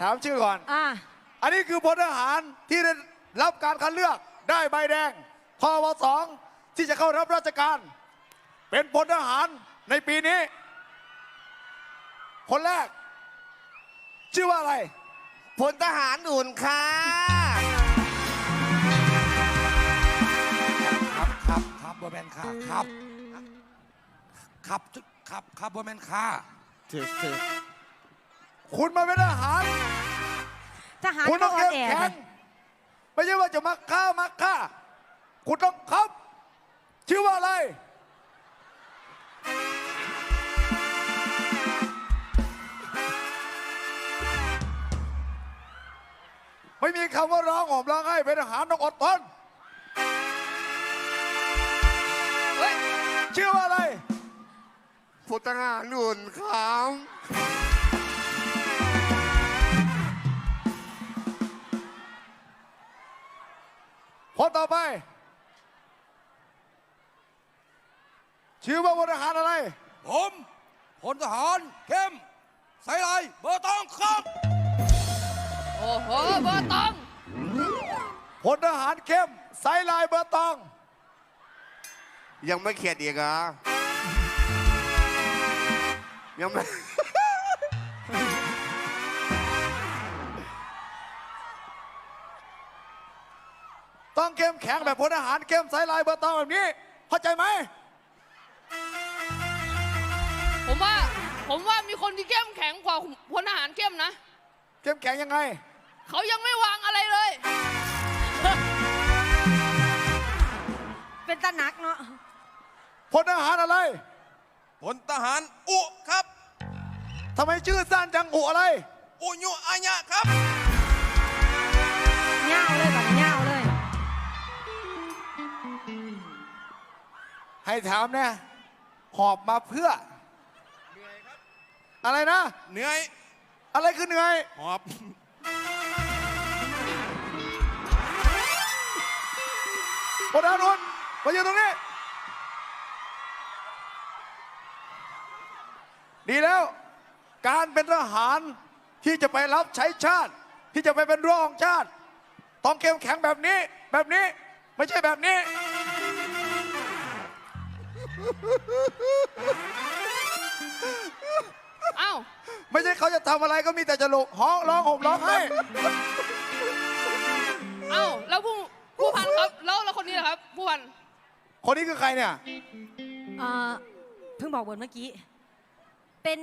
ถามชื่อก่อน อะอันนี้คือพลทหารที่ได้รับการคัดเลือกได้ใบแดงพวสองที่จะเข้ารับราชการ เป็นพลทหารในปีนี้ คนแรก ชื่อว่าอะไร พลทหารอุ่นค่ะครับครับครับบอแมนค่าครับ ครับครับครับบอแมนค่าถือถือ คุณมาเป็นทหาร ทหารคุณก็ต้องอ่อเข้นมแอแข็งไม่ใช่ว่าจะมาฆ่ามาฆ่า คุณต้องครับ ชื่อว่าอะไร ไม่มีคำว่าร้องห่มร้องไห้เป็นทหารต้องอดทนเฮ้ยชื่อว่าอะไร พลทหารอุ่นครับ คนต่อไป ชื่อว่าพลทหารอะไร ผมพลทหารเข้มใส่ไรเบอร์ตองครับ โอ้โหเบอร์ตองพลทหารเข้มไซส์ลายเบอร์ตอง ยังไม่เข็ดอีกเหรอยังไม่ ต้องเข้มแข็งแบบพลทหารเข้มไซส์ลายเบอร์ตองแบบนี้ เข้าใจไหมผมว่า ผมว่ามีคนที่เข้มแข็งกว่าพลทหารเข้มนะ เข้มแข็งยังไง เขายังไม่วางอะไรเลย เป็นตาหนักเนาะพลทหารอะไรพลทหารอุครับทำไมชื่อสั้นจังอุอะไร อุยุอัญญะครับ ให้ถามนะ หอบมาเพื่อ อะไรนะ เหนื่อย อะไรคือเหนื่อย หอบ พลทหารนุ่นมาอยู่ตรงนี้ ดีแล้ว การเป็นทหารที่จะไปรับใช้ชาติ ที่จะไปเป็นรั้วของชาติ ต้องเข้มแข็งแบบนี้ แบบนี้ ไม่ใช่แบบนี้ เอ้าไม่ใช่เขาจะทำอะไรก็มีแต่จะหลกห้องร้องห่มร้องไห้เอ้าแล้วผู้ผู้พันครับแล้วแล้วคนนี้นะครับ ผู้พันคนนี้คือใครเนี่ย เอ่อเพิ่งบอกบนเมื่อกี้ เป็น